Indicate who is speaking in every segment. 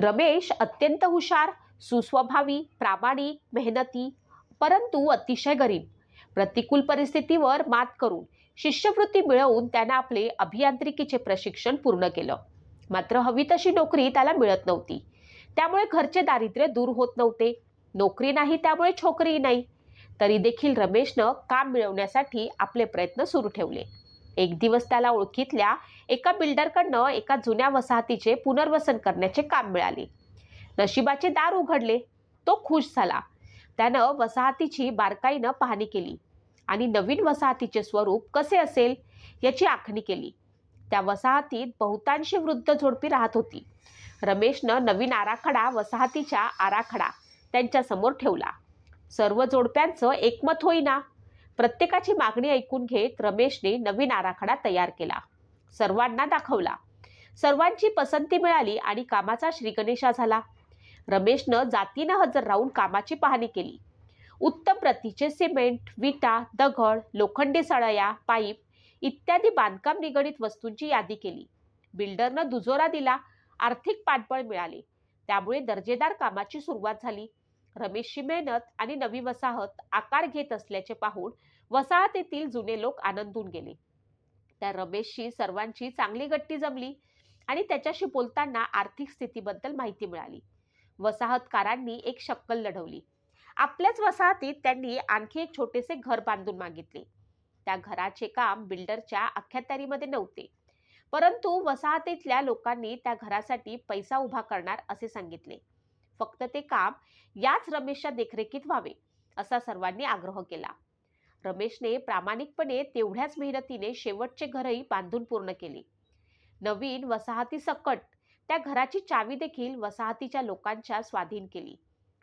Speaker 1: रमेश अत्यंत हुशार सुस्वभावी प्रामाणिक मेहनती परंतु अतिशय गरीब. प्रतिकूल परिस्थितीवर मात करून शिष्यवृत्ती मिळवून त्यानं आपले अभियांत्रिकीचे प्रशिक्षण पूर्ण केलं. मात्र हवी तशी नोकरी त्याला मिळत नव्हती. त्यामुळे घरचे दारिद्र्य दूर होत नव्हते. नोकरी नाही त्यामुळे छोकरी नाही. तरी देखील रमेशनं काम मिळवण्यासाठी आपले प्रयत्न सुरू ठेवले. एक दिवस त्याला ओळखीतल्या एका बिल्डरकडनं एका जुन्या वसाहतीचे पुनर्वसन करण्याचे काम मिळाले. नशिबाचे दार उघडले. तो खुश झाला. त्यानं वसाहतीची बारकाईनं पाहणी केली आणि नवीन वसाहतीचे स्वरूप कसे असेल याची आखणी केली. त्या वसाहतीत बहुतांशी वृद्ध झोडपी राहत होती. रमेशनं नवीन आराखडा वसाहतीच्या आराखडा त्यांच्यासमोर ठेवला. सर्व जोडप्यांचं एकमत होईना. प्रत्येकाची मागणी ऐकून घेत रमेशने नवीन आराखडा तयार केला. सर्वांना दाखवला. सर्वांची पसंती मिळाली आणि कामाचा श्रीगणेशा झाला. रमेशनं जातीनं हजर राहून कामाची पाहणी केली. उत्तम प्रतीचे सिमेंट विटा दगड लोखंडी सळया पाईप इत्यादी बांधकाम निगडित वस्तूंची यादी केली. बिल्डरनं दुजोरा दिला. आर्थिक पाठबळ मिळाले. त्यामुळे दर्जेदार कामाची सुरुवात झाली. रमेशची मेहनत आणि नवी वसाहत आकार घेत असल्याचे पाहून वसाहतीतील जुने लोक आनंदून गेले. त्या रमेशशी सर्वांची चांगली गट्टी जमली आणि त्याच्याशी बोलताना आर्थिक स्थितीबद्दल माहिती मिळाली. वसाहतकारांनी एक शक्कल लढवली. आपल्याच वसाहतीत त्यांनी आणखी एक छोटेसे घर बांधून मागितले. त्या घराचे काम बिल्डरच्या अख्यातारीमध्ये नव्हते. परंतु वसाहतीतल्या लोकांनी त्या घरासाठी पैसा उभा करणार असे सांगितले. फक्त ते काम याच रमेशच्या देखरेखीत व्हावे असा सर्वांनी आग्रह केला. रमेशने प्रामाणिकपणे तेवढ्याच मेहनतीने शेवटचे घरही बांधून पूर्ण केले. नवीन वसाहती सकट त्या घराची चावी देखील वसाहतीच्या लोकांच्या स्वाधीन केली.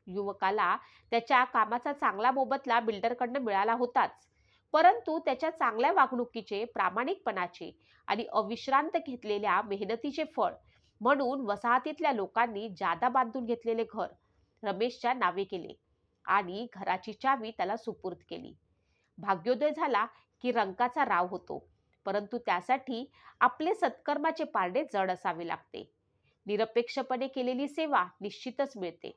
Speaker 1: युवकाला त्याच्या कामाचा चांगला मोबदला बिल्डरकडनं मिळाला होताच परंतु त्याच्या चांगल्या वागणुकीचे प्रामाणिकपणाचे आणि अविश्रांत घेतलेल्या मेहनतीचे फळ म्हणून वसाहतीतल्या लोकांनी जादा बांधून घेतलेले घर रमेशच्या नावे केले आणि घराची चावी त्याला सुपूर्द केली. भाग्योदय झाला की रंकाचा राव होतो परंतु त्यासाठी आपले सत्कर्माचे पारडे जड असावे लागते. निरपेक्षपणे केलेली सेवा निश्चितच मिळते.